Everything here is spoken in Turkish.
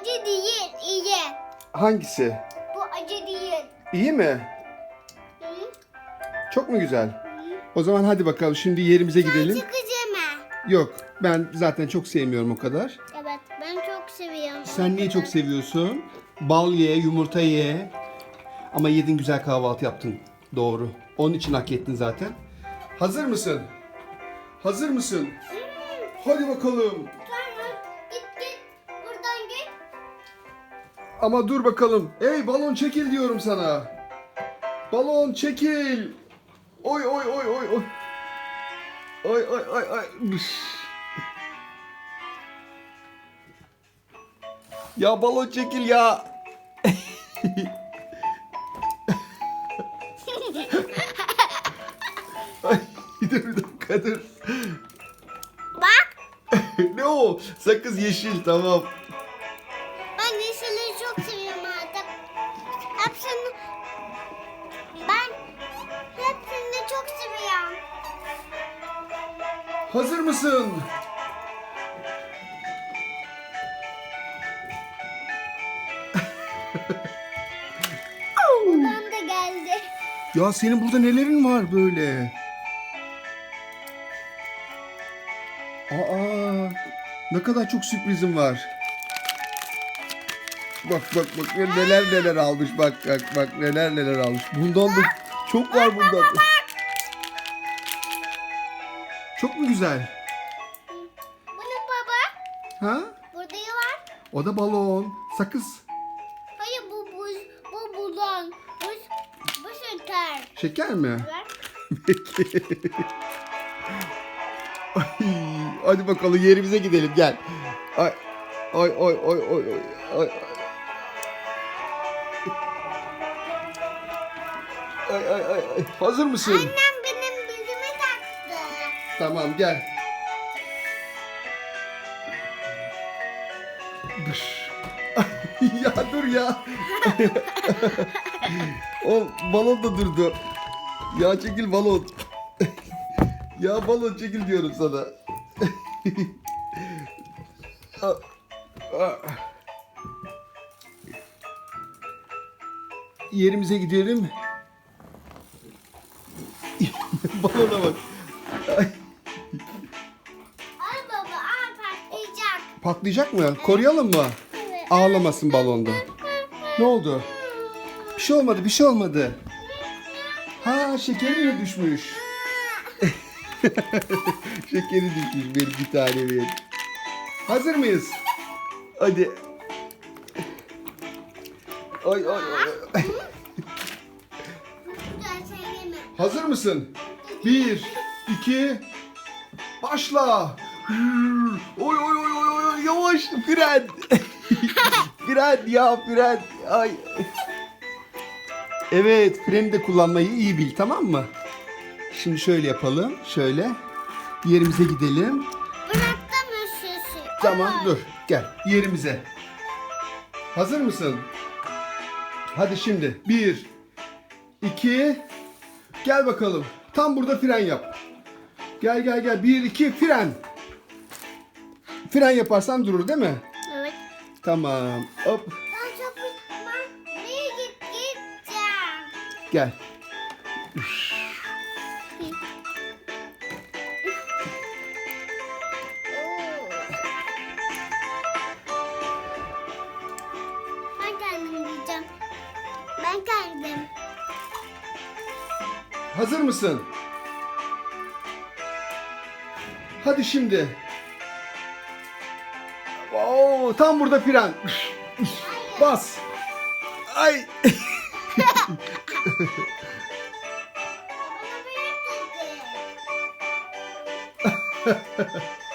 acı değil, iyi. Hangisi? Bu acı değil. İyi mi? Hı? Çok mu güzel? O zaman hadi bakalım şimdi yerimize gidelim. Çıkıcı mı? Yok ben zaten çok sevmiyorum o kadar. Evet, ben çok seviyorum. Sen niye çok seviyorsun? Bal ye, yumurta ye. Ama yedin güzel kahvaltı yaptın. Doğru. Onun için hak ettin zaten. Hazır mısın? Hazır mısın? Hadi bakalım. Ama dur bakalım. Ey balon çekil diyorum sana. Balon çekil. Oy oy oy oy oy. Oy oy oy oy. Ya balon çekil ya. Ay, dur bir dakika dur. Bak, ne o? Sakız yeşil tamam. Hazır mısın? Buradan da geldi. Ya senin burada nelerin var böyle? Aa, ne kadar çok sürprizim var. Bak bak bak neler neler almış bak bak bak neler neler almış. Bundan da çok var bundan. da. Çok mu güzel? Bu ne baba? Ha? Burada var? O da balon, sakız. Hayır bu buz, bu bulon. Bu, bu şeker. Şeker mi? Ver. Peki. Ay, hadi bakalım yerimize gidelim gel. Ay ay ay ay ay ay. ay. Ay ay ay ay. Hazır mısın? Annem. Tamam gel. Dış. ya dur ya. o balon da durdu. Ya çekil balon. ya balon çekil diyorum sana. Yerimize gidelim. Balona bak. Patlayacak. Mı? Koruyalım mı? Ağlamasın balonda. Ne oldu? Bir şey olmadı, bir şey olmadı. Ha şekeri mi düşmüş? şekeri düşmüş benim bir tanemin. Hazır mıyız? Hadi. Ay ay ay. Hazır mısın? Bir, iki, başla. Oy oy oy oy yavaş fren. fren ya fren. Ay. Evet freni de kullanmayı iyi bil tamam mı? Şimdi şöyle yapalım. Şöyle. Yerimize gidelim. Bıraktım üşüsü. Tamam dur gel yerimize. Hazır mısın? Hadi şimdi. Bir, iki, gel bakalım. Tam burada fren yap. Gel gel gel. Bir, iki, fren. Fren yaparsan durur değil mi? Evet. Tamam. Hop. Ben çok ben nereye git gideceğim. Gel. Ben kendim diyeceğim. Ben kendim. Hazır mısın? Hadi şimdi. Oo, tam burada fren. Bas. Ay.